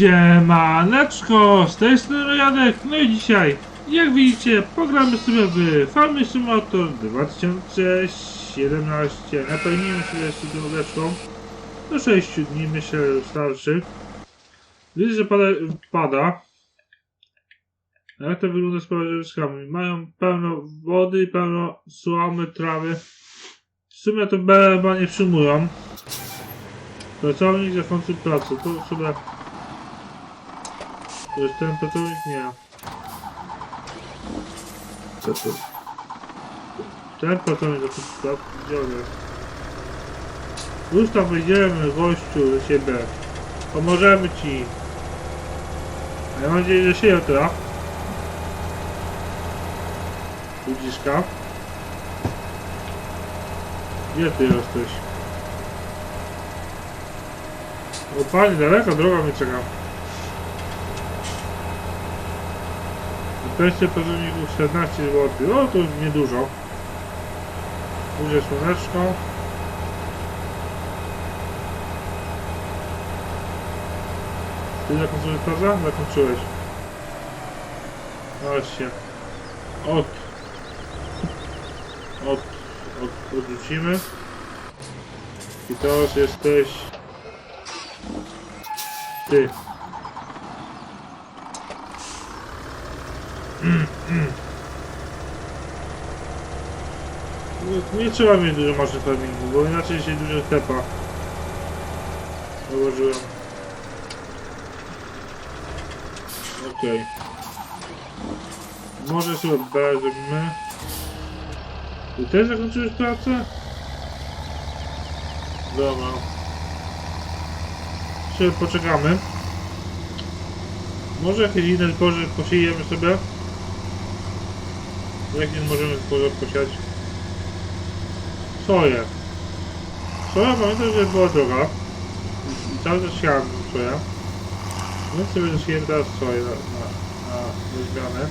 Siemaneczko, z tej strony Janek, no i dzisiaj, jak widzicie, pogramy sobie w Farming Simulator 2017. Napełnimy sobie jeszcze drugą do 6 dni, myślę, że starszy. Widzę, że pada, pada. Jak to wygląda z pałaczkami? Mają pełno wody pełno słomy, trawy. W sumie to chyba nie przyjmują. Pracownik zakończył pracę, to sobie... To jest ten pracownik? Nie. Co to? Ten? Gdzie on jest? Już tam wyjdziemy, gościu, do ciebie. Pomożemy ci. A ja mam nadzieję, że się jutra. Ludziszka. Gdzie ty jesteś? O panie, daleko droga mnie czeka. Pensja pracowników 14 zł. O, to niedużo. Duże słoneczko. Ty zakończyłeś pracę? Zakończyłeś. Właśnie. Od. Od. Od. Odrzucimy. I teraz jesteś... Ty. Nie, nie trzeba mieć dużo maszyn farmingu, bo inaczej się dużo tepa. Założyłem. Okej. Może sobie B zrobimy. Ty też zakończyłeś pracę? Dobra. Jeszcze poczekamy. Może jakieś inne zboże posiejemy sobie? Jak nie możemy zboże posiać? Soję. Soja pamiętam, że była droga. I cały czas siałem soję. Więc sobie zasiłem teraz soję na, na, na, zmianę.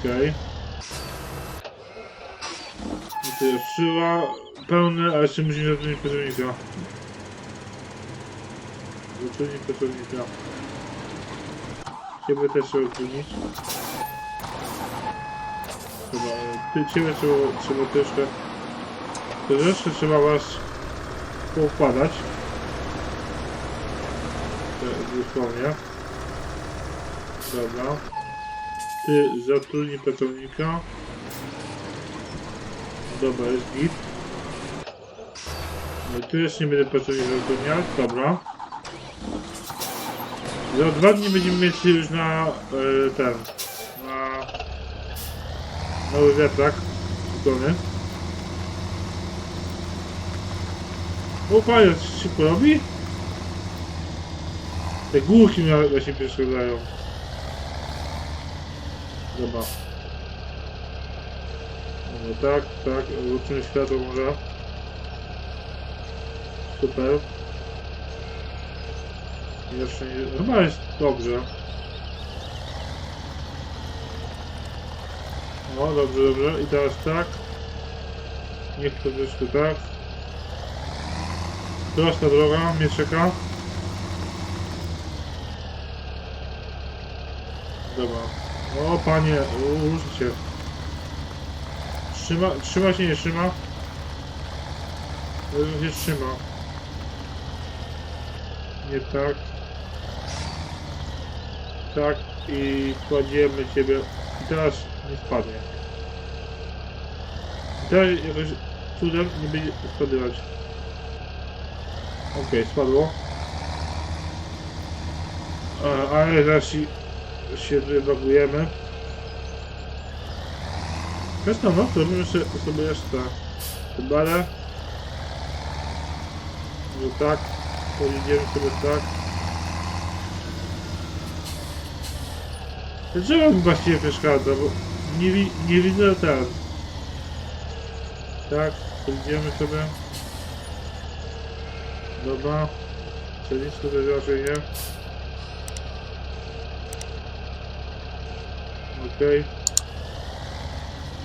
Okej. I to jest szyła pełne, ale jeszcze musimy zatrudnić pracownika. Zatrudnić pracownika. Ciebie też trzeba zatrudnić. Chyba, ciebie trzeba, trzeba troszkę... Troszeczkę trzeba was poukładać. E, Dosłownie. Dobra. Ty zatrudnij pracownika. Dobra, jest git. No, tu jeszcze nie będę pracownika zatrudniać, dobra. Za dwa dni będziemy mieć już na e, ten, nowy wiatrak kupiony. O panie, coś szybko robi? Te górki mi właśnie przeszkadzają. Dobra. No tak, tak, włączymy światło może. Super. Jeszcze nie... Chyba jest dobrze. O, dobrze, dobrze. I teraz tak. Niech to wyszło tak. Prosta droga, mnie czeka. Dobra. O, panie, się. Trzyma, trzyma się, nie trzyma? Się trzyma. Nie tak. Tak i kładziemy ciebie. I teraz nie spadnie. Teraz jakoś cudem nie będzie spadywać. Okej, spadło. A, ale zaraz się, się wybagujemy. Zresztą no, to robimy sobie, sobie jeszcze balę. No tak, pojedziemy sobie tak. To Drzewo mi właściwie przeszkadza, bo nie, nie widzę ten. Tak, pojedziemy sobie. Dobra. Czyli sobie raczej nie. Okej.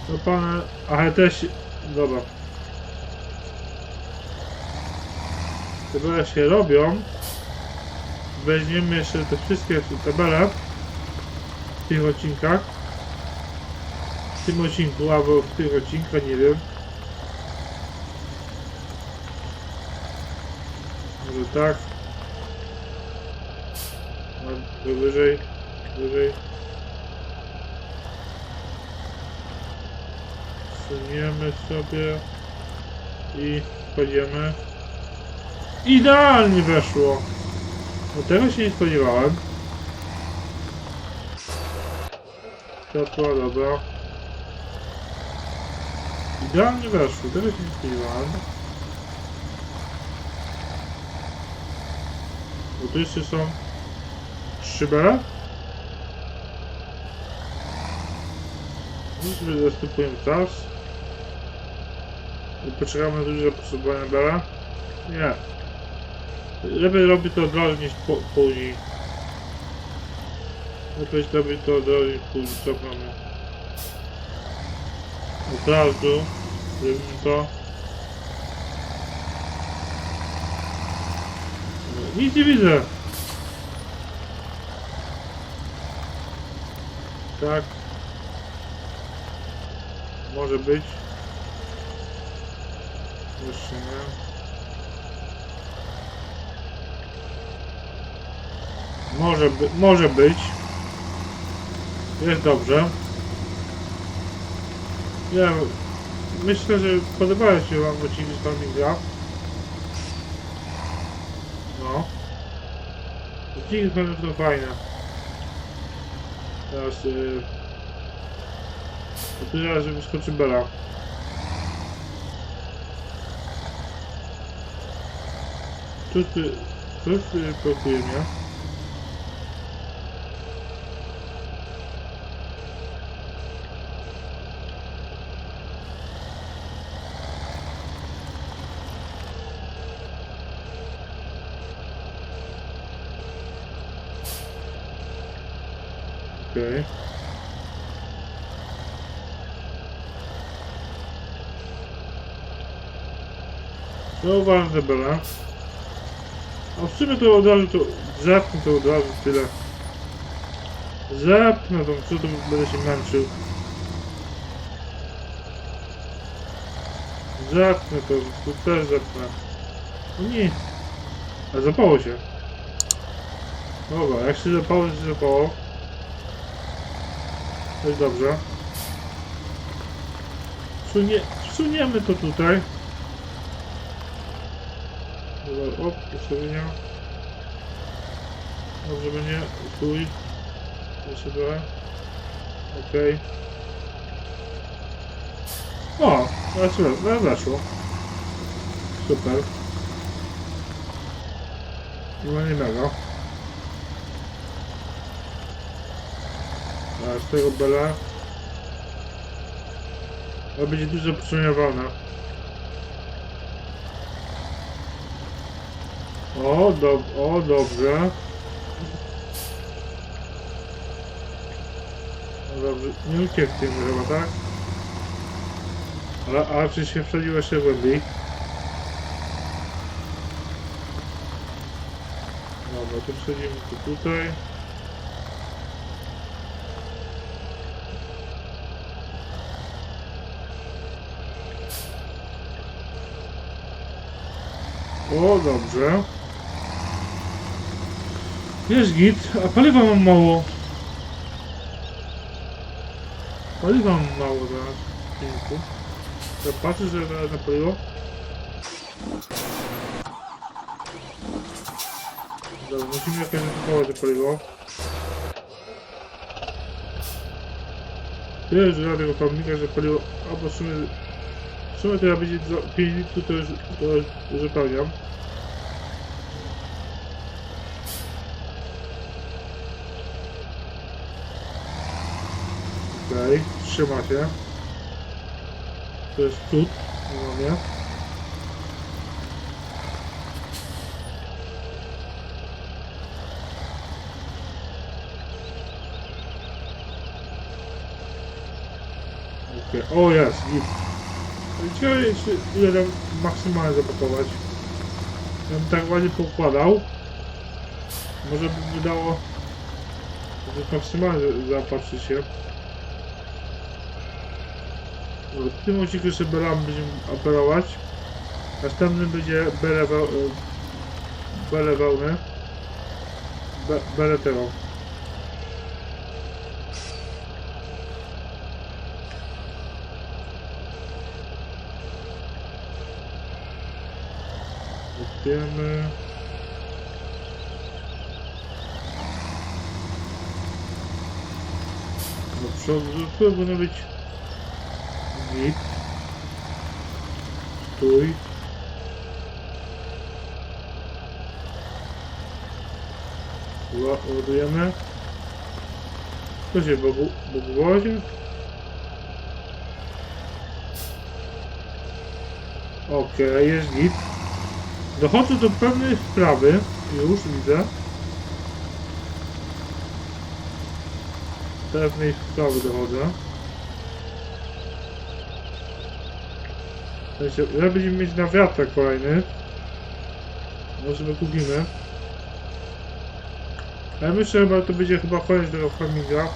No pan, ale też, dobra. Chyba się robią. weźmiemy jeszcze te wszystkie tabele w tych odcinkach. Tym odcinku, albo w tych odcinkach, nie wiem. Może tak. No, to wyżej, wyżej. Suniemy sobie i kładziemy. Idealnie weszło. No tego się nie spodziewałem. Światła, dobra. Idealnie weszło, się nie spodziewałem. Bo tu jeszcze są trzy B. No zastępujemy czas. I poczekamy na duże zapotrzebowanie Bela. Nie. Lepiej robi to od razu niż po, później. Lepiej robi to od razu niż później. Cofamy. Od razu to. Nic nie widzę. Tak. Może być. Jeszcze nie. Może, by, może być. Jest dobrze. Ja myślę, że podobają się Wam odcinki z Farminga. No. Odcinki z Farminga są fajne. Teraz... Yy, to teraz, że wyskoczy Bela. Tu ty... Tu ty blokuje mnie. Okej. No uważam, Bela. A w sumie to od razu to zepnę to od razu tyle. Zepnę tą co tu będę się męczył. Zepnę to, tu też zepnę. No nie. A zapało się. Dobra, jak się zapało, to się zapało. To jest dobrze. Sunie, suniemy to tutaj. Dobra, op, ustawienia. Dobrze będzie, stój. Jeszcze trochę. Okej. O, weszło, no weszło. Super. No nie mega. A z tego bela. To będzie dużo potrzebowana. O, dob o, dobrze. No dobrze, nie uciekniemy chyba, tak? Ale, a czy się wsadziło jeszcze głębiej? Dobra, to wsadzimy to tutaj. O, dobrze. Jest git, a paliwa mam mało. Paliwa mam mało silniku. Ja patrzę, że na, na paliwo. Dobra, musimy jakoś zakupować to paliwo. Tyle, że tego pamiętnika, że paliwo... Albo w sumie... W sumie to ja będzie za 5 litrów to już, to już uzupełniam. Okej, trzyma się. To jest cud, nie mam Okej, o jest, git. Ciekawe jeszcze ile tam maksymalnie zapakować. Ja bym tak ładnie poukładał. Może by wydało że maksymalnie zaopatrzyć się. W tym odcinku jeszcze belami będziemy operować. Następnym będzie bele, wełny. Be, bele terą. Wiemy. Do przodu, być git. Stój. Ła- Ładujemy. Co się Bogu, Bogu wozie? Okej, jest git. Dochodzę do pewnej sprawy. Już widzę. Pewnej sprawy dochodzę. Że będziemy mieć na wiatrach kolejny. Może sobie kupimy. Ale myślę, że to będzie chyba koniec tego farminga.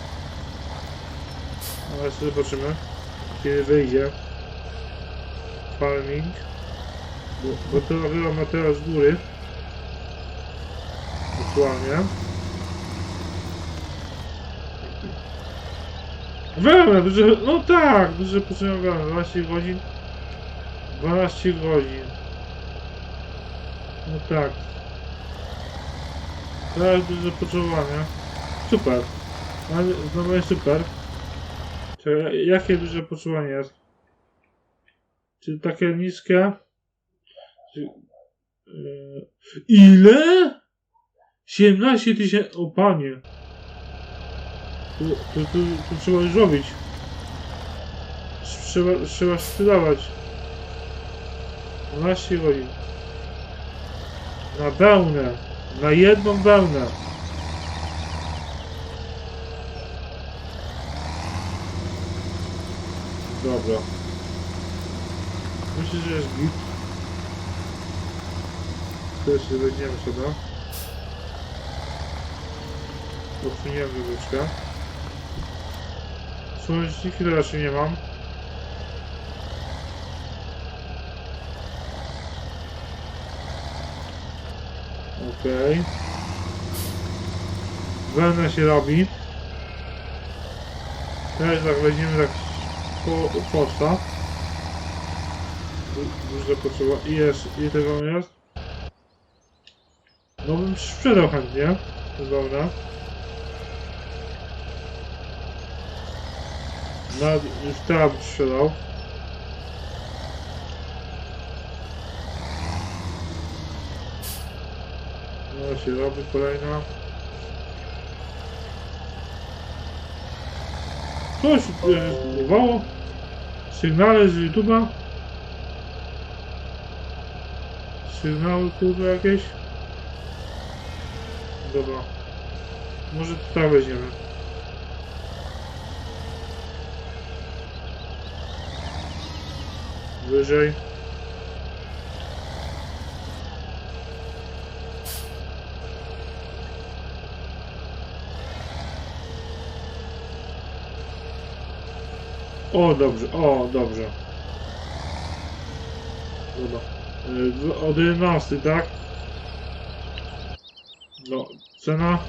Ale jeszcze zobaczymy. Kiedy wyjdzie. Farming. Bo, bo to robiłam na teraz z góry. Aktualnie. Wełna, duże, no tak, duże potrzebowałem, 12 godzin. 12 godzin. No tak. Teraz duże potrzebowanie. Super. Ale znowu jest super. Czekaj, jakie duże potrzebowanie jest? Czy takie niskie? Czy, yy, ile? 17 tysięcy. O panie. Tu trzeba już robić. Trzeba, trzeba sprzedawać. 12 godzin. Na wełnę. Na jedną wełnę. Dobra. Myślę, że jest git. Teraz się weźmiemy sobie. Odsuniemy wybyczkę. Słoneczniki to nie mam. Okej. Wełna się robi. Teraz tak weźmiemy tak po posta. Du- Duże potrzeba. I jest, i tego jest. No bym sprzedał chętnie. Dobra. Nawet już teraz bym sprzedał. Robi kolejna. Coś spróbowało. Sygnale z YouTube'a. Sygnały kurwa jakieś. Dobra. Może tutaj weźmiemy. Wyżej. O, dobrze, o, dobrze. Dobra. Od 11, tak? No, cena.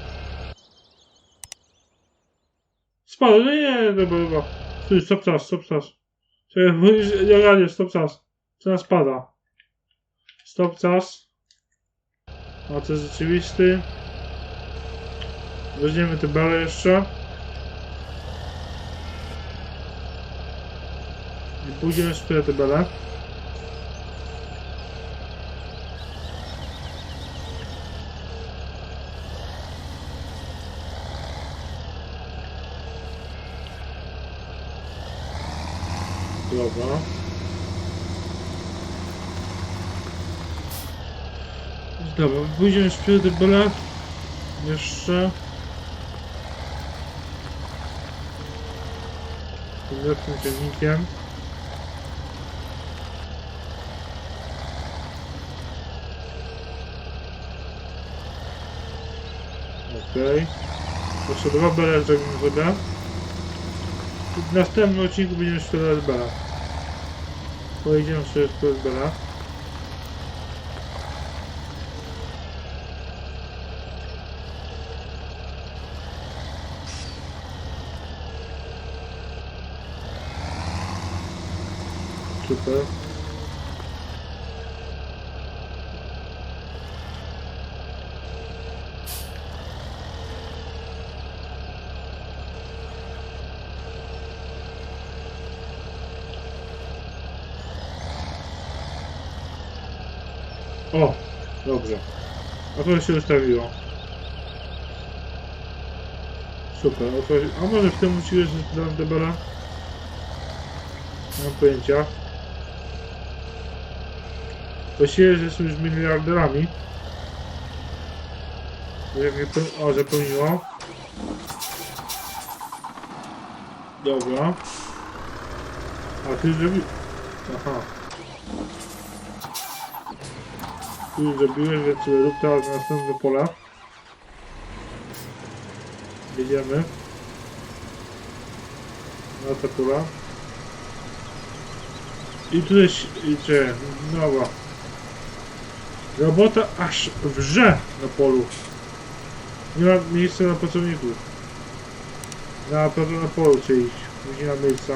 Spadł, nie, nie, dobra, dobra. Stój, stop czas, stop czas. Czekaj, nie radzie, stop czas. Cena spada. Stop czas. A to jest rzeczywisty. Weźmiemy te bele jeszcze. Pójdziemy jeszcze te bele. Dobra. Pójdziemy jeszcze te bele. Jeszcze. Tym ciągnikiem. Okej. Jeszcze dwa bele zrobimy sobie. W następnym odcinku będziemy strzelać bela. Pojedziemy sobie strzelać bela. Super. O, dobrze. A to się ustawiło. Super. A, a może w tym usiłujesz dla Debera? Nie mam pojęcia. Właściwie, że jesteśmy już miliarderami. O, zapełniło. Dobra. A ty zrobi... Aha. Tu już zrobiłeś, więc rób teraz następne pole. Jedziemy. Na te pola. I tu jest... I czy... Nowa. Robota aż wrze na polu. Nie ma miejsca na pracowników. Na na polu trzeba iść. Nie ma miejsca.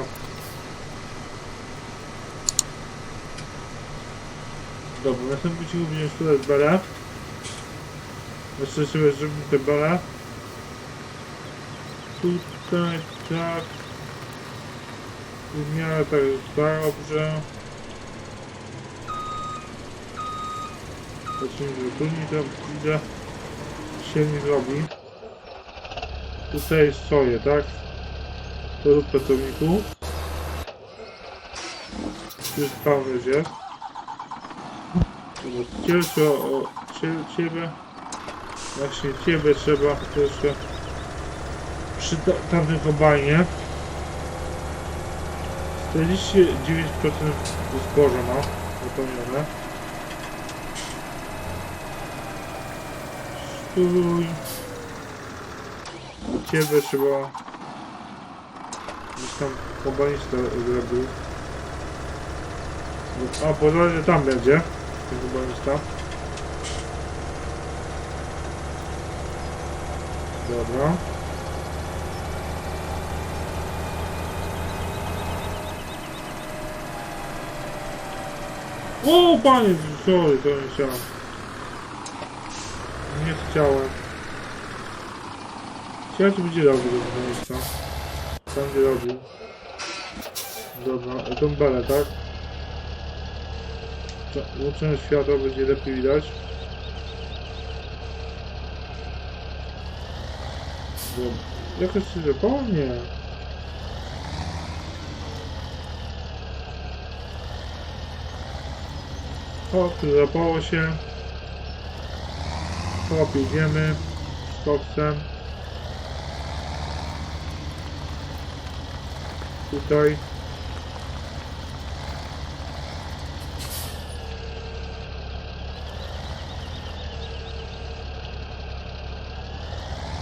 Dobra, na tym odcinku będziemy strzelać belę. Jeszcze sobie zrobimy te belę. Tutaj, tak. W miarę tak dobrze. Zacznijmy, że tu nie to widzę się nie zrobi. Tutaj jest soję, tak? To rób pracowniku. Jest Paweł jest. Ciebie trzeba o cie- ciebie. Właśnie ciebie trzeba jeszcze przy ta- tamtym kombajnie. 49% zboża ma wypełnione. Stój. Ciebie trzeba gdzieś tam kombanista zrobił. A, pozwolę, tam będzie ten kombanista. Dobra. O, panie, sorry, to nie chciałem. Nie chciałem. Chciałem, czy będzie robił do tego miejsca. Tam, gdzie robił. Dobra, tą belę, tak? To Łuczenie światła będzie lepiej widać. Dobra. Jakoś się zapomnie. Hop, zapało się. Hop, jedziemy. Z koksem. Tutaj.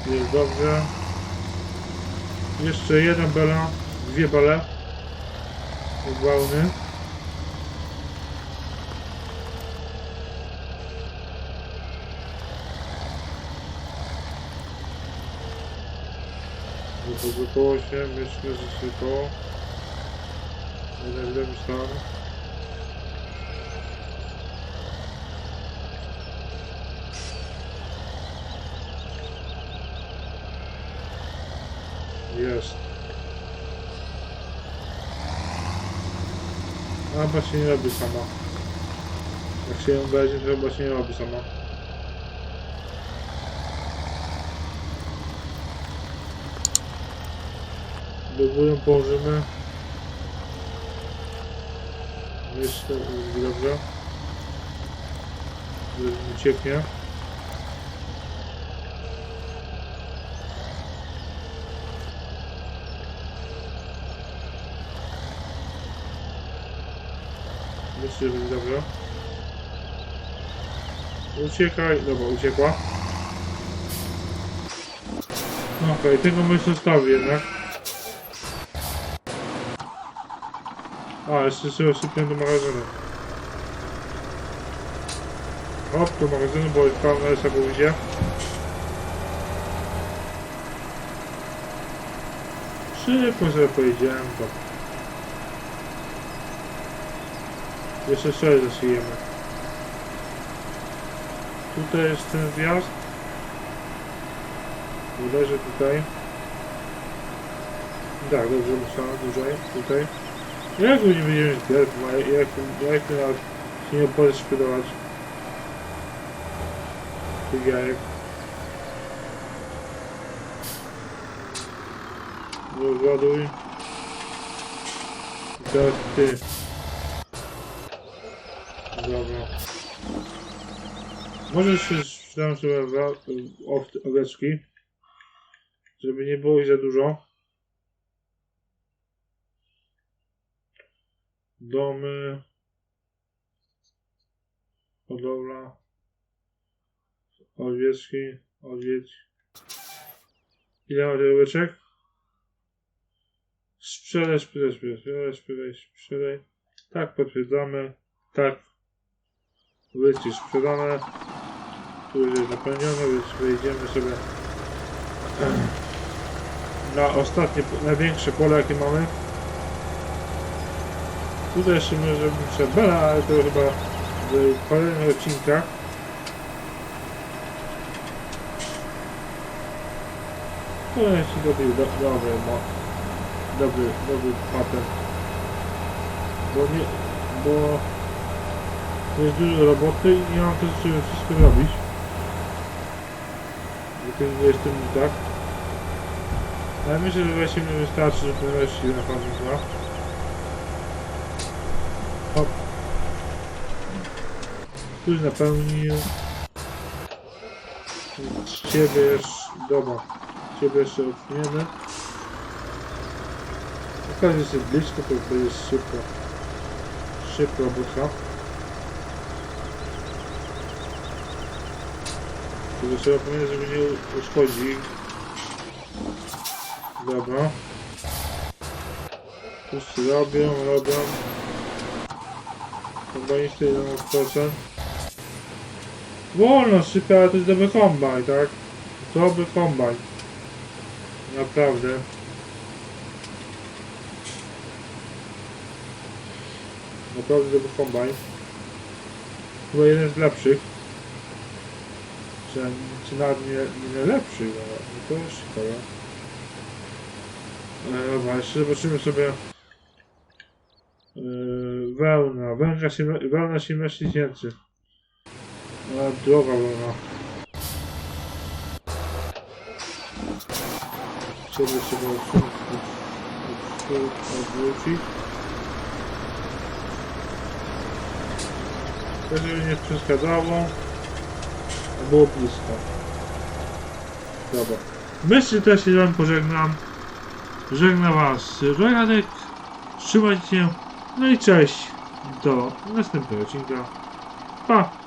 Jest dobrze. Jeszcze jedna bela. Dwie bele. Gwałny. Wypozytowało się, myślę, że się to jeden stan. Jest. Chyba się nie robi sama. Jak się ją weźmie, to chyba się nie robi sama. Do góry położymy. Jeszcze jest dobrze. Żeby będzie dobrze. Uciekaj. Dobra, uciekła. Okej, tego my zostawię jednak. A, jeszcze sobie sypię do magazynu. Hop, do magazynu, bo jest pełna jest albo gdzie. Szybko sobie pojedziemy. Jeszcze sobie zasijemy. Tutaj jest ten wjazd. Uderzę tutaj. Tak, dobrze myślałem, dłużej, tutaj. Jak nie będziemy zbierać, jak, jak nawet się nie opłaca szpiedować tych jajek. Rozładuj. I teraz ty. Dobra. Może jeszcze sprzedam sobie oweczki, żeby nie było ich za dużo. Domy. Hodowla. Owieczki. Odwiedź. Ile ma tych oweczek? Sprzedaj, sprzedaj, sprzedaj, sprzedaj, sprzedaj. Tak, potwierdzamy. Tak. Oweczki sprzedane. Tu już jest napełnione, więc wejdziemy sobie na ostatnie, największe pole jakie mamy. Tutaj jeszcze może Bela, ale to chyba w kolejnych odcinkach. To jest dobry, do, dobry, bo, dobry, dobry patent. Bo nie, bo jest dużo roboty i nie mam to żeby wszystko robić. Bo tym tak. Ale myślę, że 20 minut wystarczy, żeby wreszcie na farming Hop. Już napełnił. Ciebie jeszcze... Dobra. Ciebie jeszcze odpniemy. Okazja się blisko, to, jest szybko. Szybka bucha. Tylko trzeba pamiętać, żeby nie uszkodzić. Dobra. Wszyscy robią, robią. Kombanisty 11%. Wolno szybko, ale to jest dobry kombajn, tak? Dobry kombajn. Naprawdę. Naprawdę dobry kombajn. Chyba jeden z lepszych. Czy, czy nawet nie, nie najlepszy, no, no to już ciekawe. E, dobra, jeszcze zobaczymy sobie Yy, wełna, wełna, się, wełna 17 tysięcy. A droga wełna. Chciałby się odwrócić. Tak, żeby nie przeszkadzało. Było blisko. Dobra. Myślę, też się z wami pożegnam. Żegna was Radek. Trzymajcie się. No i cześć. Do następnego odcinka. Pa!